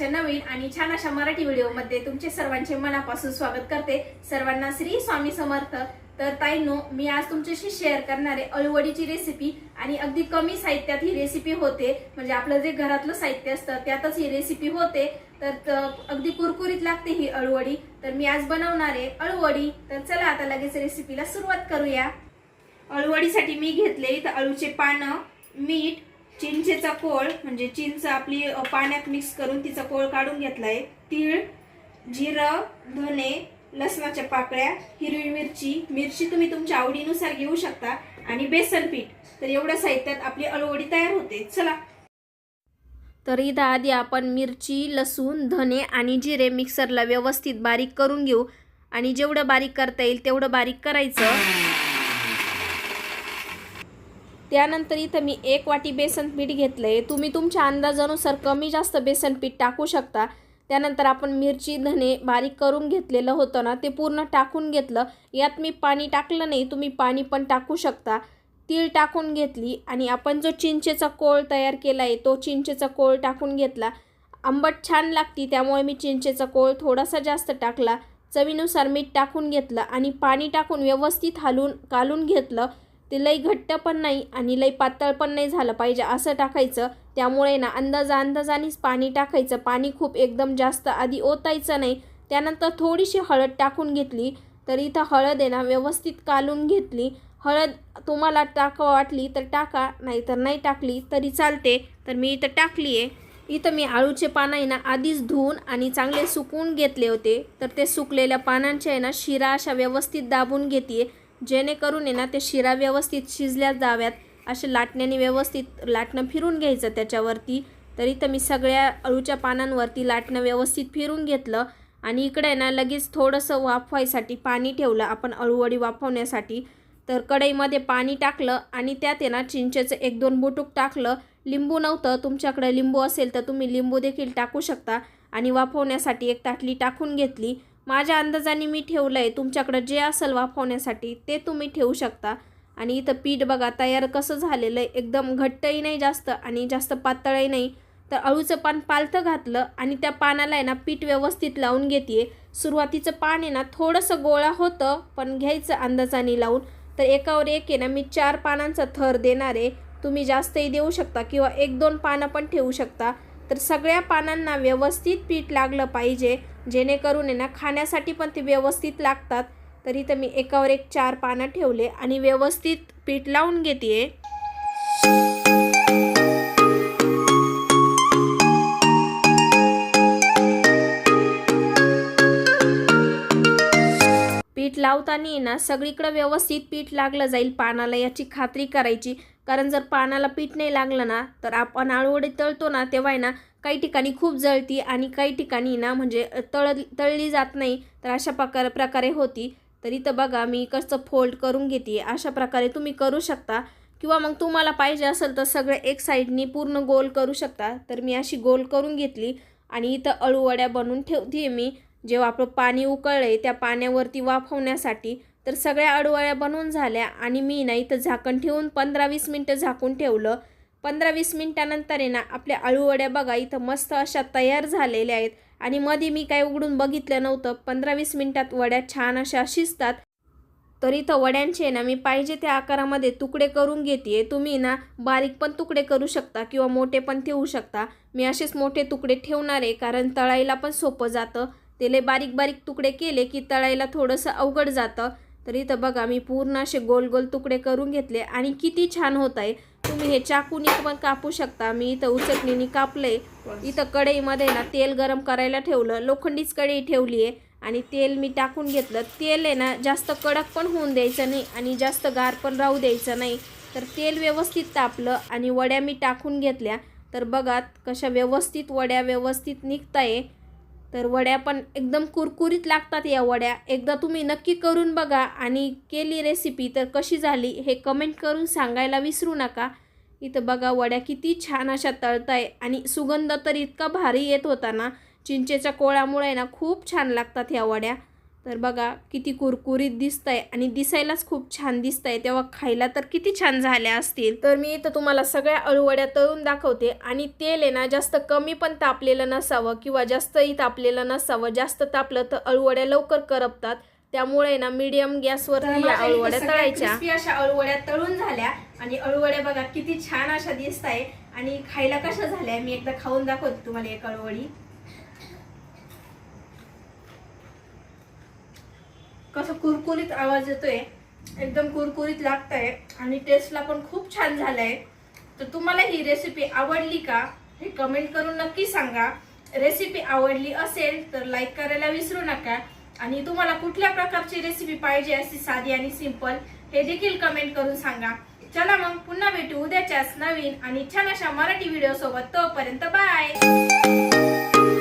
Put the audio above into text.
आजच्या नवीन आणि छान अशा मराठी व्हिडिओमध्ये तुमचे सर्वांचे मनापासून स्वागत करते. सर्वांना श्री स्वामी समर्थ. तर ताईनो मी आज तुमच्याशी शेअर करणारे अळवडीची रेसिपी आणि अगदी कमी साहित्यात ही रेसिपी होते. म्हणजे आपलं जे घरातलं साहित्य असतं त्यातच ही रेसिपी होते. तर त- अगदी कुरकुरीत लागते ही अळवडी. तर मी आज बनवणार आहे अळूवडी. तर चला आता लगेच रेसिपीला सुरुवात करूया. अळवडीसाठी मी घेतले इथं अळूचे पानं मीठ चिंचेचा कोळ म्हणजे चिंच आपली पाण्यात मिक्स करून तिचा कोळ काढून घेतलाय. तीळ जिरं धने लसणाच्या पाकळ्या हिरवी मिरची. मिरची तुम्ही तुमच्या आवडीनुसार घेऊ शकता. आणि बेसन पीठ. तर एवढ्या साहित्यात आपली अळवडी तयार होते. चला. तर इथं आधी आपण मिरची लसूण धने आणि जिरे मिक्सरला व्यवस्थित बारीक करून घेऊ. आणि जेवढं बारीक करता येईल तेवढं बारीक करायचं. त्यानंतर इथं मी एक वाटी बेसन पीठ घेतलं आहे तुम्ही तुमच्या अंदाजानुसार कमी जास्त बेसन पीठ टाकू शकता. त्यानंतर आपण मिरची धने बारीक करून घेतलेलं होतं ना ते पूर्ण टाकून घेतलं. यात मी पाणी टाकलं नाही तुम्ही पाणी पण टाकू शकता. तीळ टाकून घेतली आणि आपण जो चिंचेचा कोळ तयार केला आहे तो चिंचेचा कोळ टाकून घेतला. आंबट छान लागती त्यामुळे मी चिंचेचा कोळ थोडासा जास्त टाकला. चवीनुसार मीठ टाकून घेतलं आणि पाणी टाकून व्यवस्थित हालून कालून घेतलं. ते लई घट्ट पण नाही आणि लई पातळ पण नाही झालं पाहिजे असं टाकायचं. त्यामुळे ना अंदाजा अंदाजानेच पाणी टाकायचं. पाणी खूप एकदम जास्त आधी ओतायचं नाही. त्यानंतर थोडीशी हळद टाकून घेतली. तर इथं हळद आहे ना व्यवस्थित कालून घेतली. हळद तुम्हाला टाका वाटली तर टाका नाहीतर नाही टाकली तरी चालते. तर मी इथं टाकली आहे इथं मी आळूचे पानं आहे ना आधीच धुवून आणि चांगले सुकवून घेतले होते. तर ते सुकलेल्या पानांच्या आहे ना शिरा अशा व्यवस्थित दाबून घेते जेणेकरून आहे ना ते शिरा व्यवस्थित शिजल्या जाव्यात. असे लाटण्याने व्यवस्थित लाटणं फिरून घ्यायचं त्याच्यावरती. तर इथं मी सगळ्या अळूच्या पानांवरती लाटणं व्यवस्थित फिरून घेतलं. आणि इकडे आहे ना लगेच थोडंसं वाफवायसाठी पाणी ठेवलं आपण अळूवडी वाफवण्यासाठी. तर कढईमध्ये पाणी टाकलं आणि त्यात आहे ना चिंचेचं एक दोन बुटूक टाकलं. लिंबू नव्हतं तुमच्याकडे लिंबू असेल तर तुम्ही लिंबू देखील टाकू शकता. आणि वाफवण्यासाठी एक ताटली टाकून घेतली. माझ्या अंदाजाने मी ठेवलं आहे तुमच्याकडं जे असेल वाफवण्यासाठी ते तुम्ही ठेवू शकता. आणि इथं पीठ बघा तयार कसं झालेलं आहे. एकदम घट्टही नाही जास्त आणि जास्त पातळही नाही. तर अळूचं पान पालथं घातलं आणि त्या पानाला आहे ना पीठ व्यवस्थित लावून घेते सुरुवातीचं पान आहे ना थोडंसं गोळा होतं पण घ्यायचं अंदाजाने लावून. तर एकावर एक आहे ना मी चार पानांचा थर देणार आहे. तुम्ही जास्तही देऊ शकता किंवा एक दोन पानं पण ठेवू शकता. तर सगळ्या पानांना व्यवस्थित पीठ लागलं पाहिजे. जेणेकरून आहे ना खाण्यासाठी पण ते व्यवस्थित लागतात. तर इथं मी एकावर एक चार पानं ठेवले आणि व्यवस्थित पीठ लावून घेते. पीठ लावताना ना सगळीकडं व्यवस्थित पीठ लागलं जाईल पानाला याची खात्री करायची. कारण जर पानाला पीठ नाही लागलं ना तर आपण आळूवडे तळतो ना तेव्हा आहे ना काही ठिकाणी खूप जळती आणि काही ठिकाणी ना म्हणजे तळ तळली जात नाही तर अशा प्रकार प्रकारे होती. तर इथं बघा मी कसं फोल्ड करून घेते. अशा प्रकारे तुम्ही करू शकता. किंवा मग तुम्हाला पाहिजे असेल तर सगळं एक साईडनी पूर्ण गोल करू शकता. तर मी अशी गोल करून घेतली आणि इथं अळूवड्या बनवून ठेवते मी. जेव्हा आपलं पाणी उकळलं आहे त्या पाण्यावरती वाफवण्यासाठी तर सगळ्या अडवळ्या बनवून झाल्या आणि मी ना इथं झाकण ठेवून पंधरा वीस मिनटं झाकून ठेवलं. पंधरा वीस मिनटानंतर आहे ना आपल्या अळूवड्या बघा इथं मस्त अशा तयार झालेल्या आहेत. आणि मध्ये मी काय उघडून बघितलं नव्हतं पंधरा वीस मिनटात वड्या छान अशा शिजतात. तर इथं वड्यांचे आहे ना मी पाहिजे त्या आकारामध्ये तुकडे करून घेते तुम्ही ना बारीक पण तुकडे करू शकता किंवा मोठे पण ठेवू शकता. मी असेच मोठे तुकडे ठेवणार आहे कारण तळायला पण सोपं जातं. ते बारीक बारीक तुकडे केले की तळायला थोडंसं अवघड जातं. तर इथं बघा मी पूर्ण असे गोल गोल तुकडे करून घेतले आणि किती छान होत आहे. तुम्ही हे चाकूनी पण कापू शकता. मी इथं उचटणीने कापले इथं कढईमध्ये ना तेल गरम करायला ठेवलं. लोखंडीच कढई ठेवली आहे आणि तेल मी टाकून घेतलं. तेल आहे ना जास्त कडक पण होऊन द्यायचं नाही आणि जास्त गार पण राहू द्यायचं नाही. तर तेल व्यवस्थित तापलं आणि वड्या मी टाकून घेतल्या. तर बघा कशा व्यवस्थित वड्या व्यवस्थित निघताय. तर वड्या पण एकदम कुरकुरीत लागतात या वड्या. एकदा तुम्ही नक्की करून बघा आणि केली रेसिपी तर कशी झाली हे कमेंट करून सांगायला विसरू नका. इथं बघा वड्या किती छान अशा तळताय आणि सुगंध तर इतका भारी येत होता ना. चिंचेच्या कोळामुळे ना खूप छान लागतात ह्या वड्या. तर बघा किती कुरकुरीत दिसत आहे आणि दिसायलाच खूप छान दिसत आहे तेव्हा खायला तर किती छान झाल्या असतील. तर मी इथं तुम्हाला सगळ्या अळूवड्या तळून दाखवते आणि तेल आहे ना जास्त कमी पण तापलेलं नसावं किंवा जास्तही तापलेलं नसावं. जास्त तापलं तर अळूवड्या लवकर करपतात. त्यामुळे ना मीडियम गॅसवर अळूवड्या तळायच्या. अशा अळूवड्या तळून झाल्या आणि अळूवड्या बघा किती छान अशा दिसत आहे आणि खायला कशा झाल्या मी एकदा खाऊन दाखवते तुम्हाला एक अळूवडी. कसं कुरकुरीत आवाज येतोय एकदम कुरकुरीत लागतंय आणि टेस्टला पण खूप छान झालंय. तर तुम्हाला ही रेसिपी आवडली का हे कमेंट करून नक्की सांगा. रेसिपी आवडली असेल तर लाईक करायला विसरू नका आणि तुम्हाला कुठल्या प्रकारची रेसिपी पाहिजे अशी साधी आणि सिंपल हे देखील कमेंट करून सांगा. चला मग पुन्हा भेटू उद्याच्याच नवीन आणि छान अशा मराठी व्हिडिओ सोबत. तोपर्यंत बाय